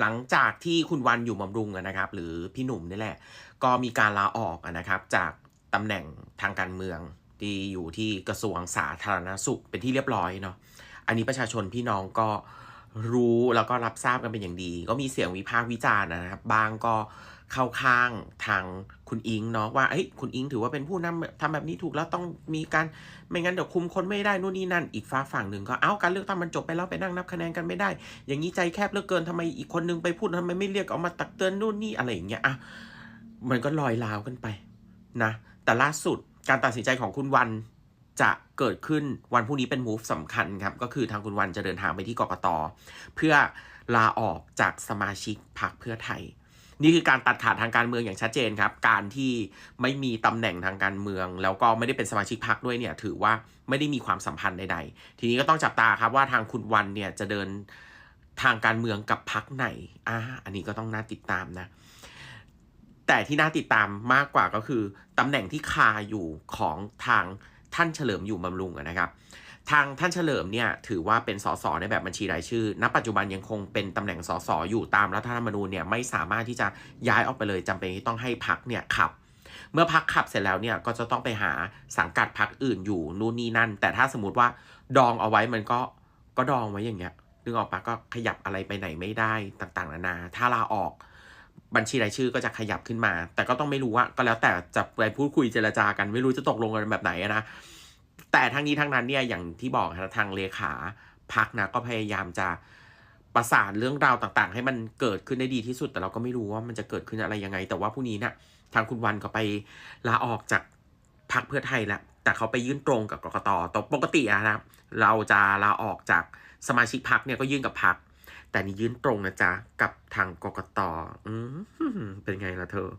หลังจากที่คุณวันอยู่บำรุงนะครับ หรือพี่หนุ่มนี่แหละ ก็มีการลาออกนะครับจากตำแหน่งทางการเมืองที่อยู่ที่กระทรวงสาธารณสุขเป็นที่เรียบร้อยเนาะอันนี้ประชาชนพี่น้องก็ รู้แล้วก็รับทราบกันเป็นอย่างดี ก็มีเสียงวิพากษ์วิจารณ์นะครับบางก็เข้าข้างทางคุณอิงเนาะว่าเอ้ยคุณอิงถือว่าเป็นผู้นำทำแบบนี้ถูกแล้วต้องมีการไม่งั้นเดี๋ยวคุมคนไม่ได้นู่นนี่นั่น อีกฝ้าฝั่งหนึ่งก็เอ้าการเลือกตั้งมันจบไปแล้วไปนั่งนับคะแนนกันไม่ได้ อย่างนี้ใจแคบเหลือเกินทำไมอีกคนนึงไปพูดทำไมไม่เรียกเอามาตักเตือนนู่นนี่อะไรอย่างเงี้ยอะมันก็ลอยลาวกันไปนะแต่ล่าสุดการตัดสินใจของคุณวัน จะเกิดขึ้นวันพรุ่งนี้เป็นมูฟสำคัญครับ ก็คือทางคุณวันจะเดินทางไปที่กกตเพื่อลาออกจากสมาชิกพรรคเพื่อไทย นี่คือการตัดขาดทางการเมืองอย่างชัดเจนครับ การที่ไม่มีตำแหน่งทางการเมือง แล้วก็ไม่ได้เป็นสมาชิกพรรคด้วยเนี่ย ถือว่าไม่ได้มีความสัมพันธ์ใดๆ ทีนี้ก็ต้องจับตาครับว่าทางคุณวันเนี่ยจะเดินทางการเมืองกับพรรคไหนอ่าอันนี้ก็ต้องน่าติดตามนะแต่ที่น่าติดตามมากกว่าก็คือตำแหน่งที่คาอยู่ของทาง ท่านเฉลิมอยู่บำรุงนะครับ ทางท่านเฉลิมเนี่ยถือว่าเป็นสสในแบบบัญชีรายชื่อ ณ ปัจจุบันยังคงเป็นตำแหน่งสสอยู่ตามรัฐธรรมนูญเนี่ยไม่สามารถที่จะย้ายออกไปเลยจำเป็นที่ต้องให้พักเนี่ยขับ เมื่อพักขับเสร็จแล้วเนี่ยก็จะต้องไปหาสังกัดพักอื่นอยู่นู่นนี่นั่น แต่ถ้าสมมติว่าดองเอาไว้มันก็ก็ดองไว้อย่างเงี้ยนึกออกปะก็ขยับอะไรไปไหนไม่ได้ต่างๆนานา ถ้าลาออก บัญชีรายชื่อก็จะขยับขึ้นมา แต่ก็ต้องไม่รู้ว่าก็แล้วแต่จะไปพูดคุยเจรจากันไม่รู้จะตกลงกันแบบไหนนะแต่ทั้งนี้ทั้งนั้นเนี่ยอย่างที่บอกนะทางเลขาพักนะก็พยายามจะประสานเรื่องราวต่างๆ ให้มันเกิดขึ้นได้ดีที่สุด แต่เราก็ไม่รู้ว่ามันจะเกิดขึ้นอะไรยังไง แต่ว่าผู้นี้นะทางคุณวันก็ไปลาออกจากพักเพื่อไทยแล้วแต่เขาไปยื่นตรงกับกรกตตปกติอะนะเราจะลาออกจากสมาชิกพักเนี่ยก็ยื่นกับพัก แต่นี่ยื่นตรงนะจ๊ะ กับทางกกตอืมเป็นไงล่ะเธอ